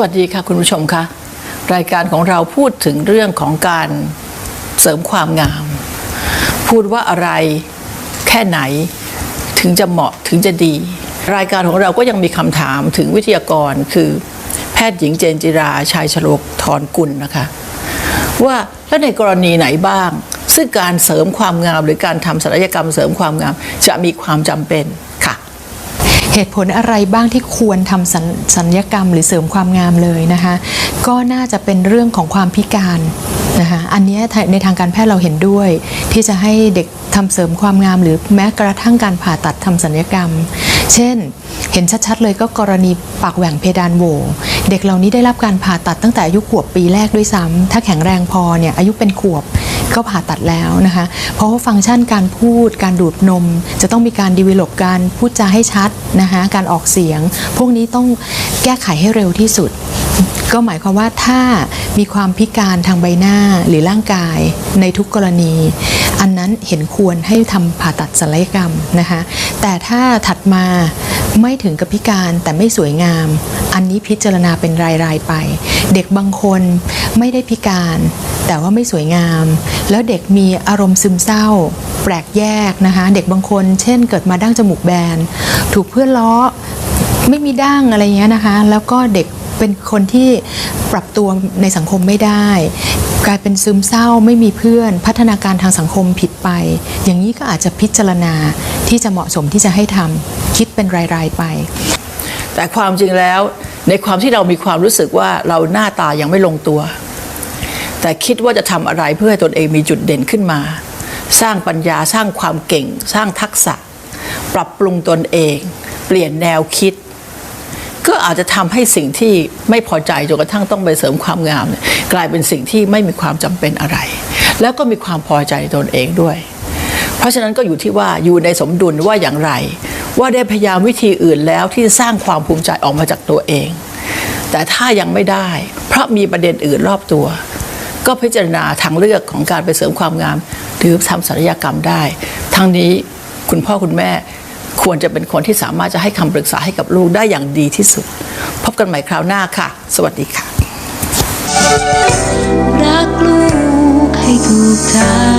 วัสดีค่ะคุณผู้ชมคะรายการของเราพูดถึงเรื่องของการเสริมความงาม พูดว่าอะไรแค่ไหนถึงจะเหมาะถึงจะดี รายการของเราก็ยังมีคำถามถึงวิทยากรคือ แพทย์หญิงเจนจิราชัยชโลกทรกุลนะคะ ว่าแล้วในกรณีไหนบ้าง ซึ่งการเสริมความงามหรือการทำศัลยกรรมเสริมความงามจะมีความจำเป็นค่ะ เหตุผลอะไรบ้างที่ควรทำสัญสญญกรรมหรือเสริมความงามเลยนะคะก็น่าจะเป็นเรื่องของความพิการนะคะอันนี้ในทางการแพทย์เราเห็นด้วย ที่จะให้เด็กทำเสริมความงาม หรือแม้กระทั่งการผ่าตัดทำสัญญกรรม เช่น เห็นชัดๆเลยก็กรณีปากแหว่งเพดานโหวเด็กเหล่านี้ได้รับการผ่าตัดตั้งแต่อายุขวบปีแรกด้วยซ้ำถ้าแข็งแรงพอเนี่ยอายุเป็นขวบ ก็ผ่าตัดแล้วนะคะ เพราะว่าฟังก์ชันการพูดการดูดนม จะต้องมีการดีเวล็อปการพูดจาให้ชัดนะคะการออกเสียง พวกนี้ต้องแก้ไขให้เร็วที่สุด ก็หมายความว่าถ้ามีความพิการทางใบหน้าหรือร่างกายในทุกกรณี อันนั้นเห็นควรให้ทำผ่าตัดศัลยกรรมนะคะ แต่ถ้าถัดมาไม่ถึงกับพิการแต่ไม่สวยงาม อันนี้พิจารณาเป็นรายๆไป เด็กบางคนไม่ได้พิการ แต่ว่าไม่สวยงาม แล้วเด็กมีอารมณ์ซึมเศร้า แปลกแยกนะคะเด็กบางคน เช่น เกิดมาดั้งจมูกแบน ถูกเพื่อนล้อไม่มีดั้งอะไรเงี้ยนะคะ แล้วก็เด็กเป็นคนที่ปรับตัวในสังคมไม่ได้ กลายเป็นซึมเศร้าไม่มีเพื่อน พัฒนาการทางสังคมผิดไป อย่างนี้ก็อาจจะพิจารณาที่จะเหมาะสมที่จะให้ทำคิดเป็นราย ๆ ไป แต่ความจริงแล้วในความที่เรามีความรู้สึกว่าเราหน้าตายังไม่ลงตัว แต่คิดว่าจะทำอะไรเพื่อให้ตนเองมีจุดเด่นขึ้นมา สร้างปัญญาสร้างความเก่ง สร้างทักษะ ปรับปรุงตนเอง เปลี่ยนแนวคิด ก็อาจจะทำให้สิ่งที่ไม่พอใจจนกระทั่งต้องไปเสริมความงาม กลายเป็นสิ่งที่ไม่มีความจำเป็นอะไร แล้วก็มีความพอใจตนเองด้วย เพราะฉะนั้นก็อยู่ที่ว่าอยู่ในสมดุลว่าอย่างไร ว่าได้พยายามวิธีอื่นแล้วที่สร้างความภูมิใจออกมาจากตัวเอง แต่ถ้ายังไม่ได้ เพราะมีประเด็นอื่นรอบตัว ก็พิจารณาทางเลือกของการไปเสริมความงาม หรือทำศัลยกรรมได้ ทั้งนี้คุณพ่อคุณแม่ควรจะเป็นคนที่สามารถจะให้คำปรึกษาให้กับลูกได้อย่างดีที่สุด พบกันใหม่คราวหน้าค่ะ สวัสดีค่ะ รักลูกให้ถูกทาง